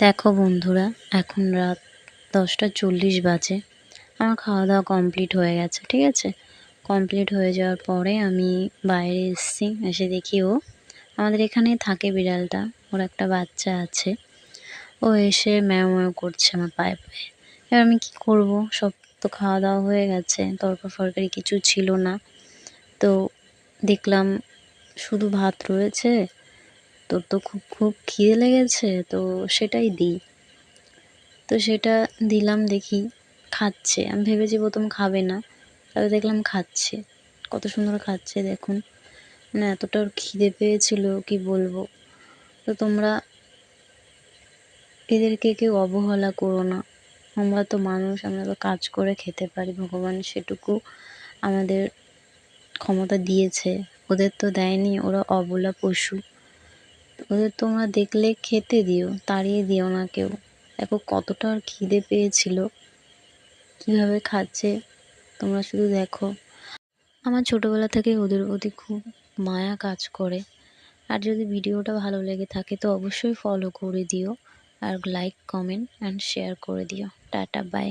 দেখো বন্ধুরা, এখন রাত দশটা চল্লিশ বাজে। আমার খাওয়া দাওয়া কমপ্লিট হয়ে গেছে, ঠিক আছে? কমপ্লিট হয়ে যাওয়ার পরে আমি বাইরে এসেছি, এসে দেখি ও আমাদের এখানেই থাকে বিড়ালটা, ওর একটা বাচ্চা আছে। ও এসে ম্যাও ম্যাও করছে আমার পায়ে পায়ে। এবার আমি কি করব? সব তো খাওয়া দাওয়া হয়ে গেছে, তরকার ফরকারি কিছু ছিল না। তো দেখলাম শুধু ভাত রয়েছে তোর তো খুব খুব খিদে লেগেছে, তো সেটাই দিই। তো সেটা দিলাম দেখি, খাচ্ছে। আমি ভেবেছি প্রথম খাবে না তবে দেখলাম খাচ্ছে। কত সুন্দর খাচ্ছে, দেখুন। মানে এতটা ওর খিদে পেয়েছিল, কি বলব। তো তোমরা এদেরকে কেউ অবহেলা করো না। আমরা তো মানুষ, আমরা তো কাজ করে খেতে পারি, ভগবান সেটুকু আমাদের ক্ষমতা দিয়েছে। ওদের তো দেয়নি, ওরা অবলা পশু। ওদের তোমরা দেখলে খেতে দিও, তাড়িয়ে দিও না কেউ। দেখো কতটা আর খিদে পেয়েছিল। কীভাবে খাচ্ছে, তোমরা শুধু দেখো। আমার ছোটোবেলা থেকে ওদের প্রতি খুব মায়া কাজ করে। আর যদি ভিডিওটা ভালো লেগে থাকে, তো অবশ্যই ফলো করে দিও। আর লাইক কমেন্ট অ্যান্ড শেয়ার করে দিও। Tata bye